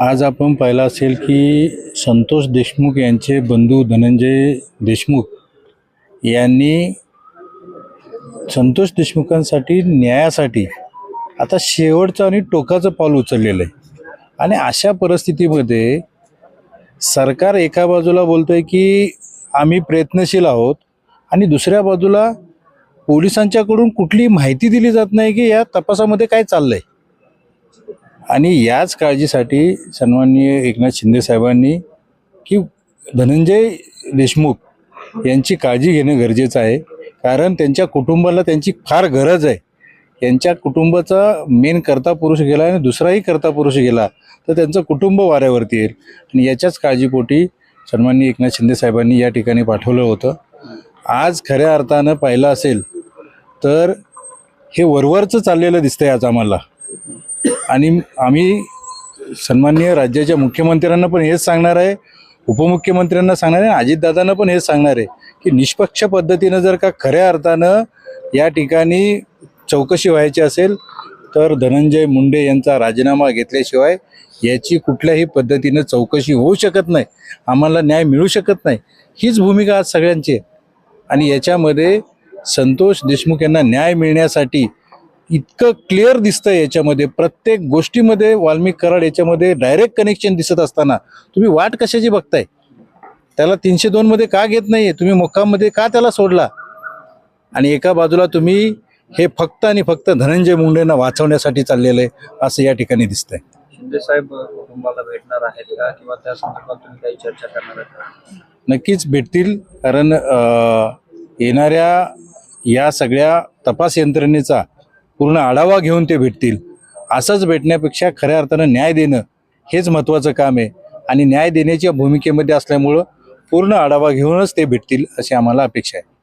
आज आपण पाहिलं असेल की संतोष देशमुख यांचे बंधू धनंजय देशमुख यांनी संतोष देशमुखांसाठी न्यायासाठी आता शेवटचं आणि टोकाचं पाऊल उचललेलं आहे. आणि अशा परिस्थितीमध्ये सरकार एका बाजूला बोलतंय की आम्ही प्रयत्नशील आहोत आणि दुसऱ्या बाजूला पोलिसांच्याकडून कुठली माहिती दिली जात नाही की या तपासामध्ये काय चाललंय. आणि याच काळजीसाठी सन्माननीय एकनाथ शिंदे साहेबांनी की धनंजय देशमुख यांची काळजी घेणं गरजेचं आहे. कारण त्यांच्या कुटुंबाला त्यांची फार गरज आहे. यांच्या कुटुंबाचा मेन करता पुरुष गेला आणि दुसराही करता पुरुष गेला तर त्यांचं कुटुंब वाऱ्यावरती येईल. आणि याच्याच काळजीपोटी सन्माननीय एकनाथ शिंदे साहेबांनी या ठिकाणी पाठवलं होतं. आज खऱ्या अर्थानं पाहिलं असेल तर हे वरवरचं चाललेलं दिसतंय आज आम्हाला. आणि आम्ही सन्माननीय राज्याच्या मुख्यमंत्र्यांना पण हेच सांगणार आहे उपमुख्यमंत्र्यांना सांगणार आहे अजितदादांना पण हेच सांगणार आहे की निष्पक्ष पद्धतीनं जर का खऱ्या अर्थानं या ठिकाणी चौकशी व्हायची असेल तर धनंजय मुंडे यांचा राजीनामा घेतल्याशिवाय याची कुठल्याही पद्धतीनं चौकशी होऊ शकत नाही आम्हाला न्याय मिळू शकत नाही. हीच भूमिका आज सगळ्यांची आहे. आणि याच्यामध्ये संतोष देशमुख यांना न्याय मिळण्यासाठी इतकं क्लिअर दिसतं याच्यामध्ये. प्रत्येक गोष्टीमध्ये वाल्मिक कराड याच्यामध्ये डायरेक्ट कनेक्शन दिसत असताना तुम्ही वाट कशाची बघताय? त्याला तीनशे दोनमध्ये का घेत नाहीये? तुम्ही मुक्काममध्ये का त्याला सोडला? आणि एका बाजूला तुम्ही हे फक्त आणि फक्त धनंजय मुंडेंना वाचवण्यासाठी चाललेलं आहे असं या ठिकाणी दिसतंय. शिंदे साहेब कुटुंबाला भेटणार आहेत का? किंवा त्या संदर्भात तुम्ही काही चर्चा करणार आहात? नक्कीच भेटतील कारण येणाऱ्या या सगळ्या तपास यंत्रणेचा पूर्ण आढावा घेऊन ते भेटतील. असंच भेटण्यापेक्षा खऱ्या अर्थानं न्याय देणं हेच महत्त्वाचं काम आहे. आणि न्याय देण्याच्या भूमिकेमध्ये असल्यामुळं पूर्ण आढावा घेऊनच ते भेटतील अशी आम्हाला अपेक्षा आहे.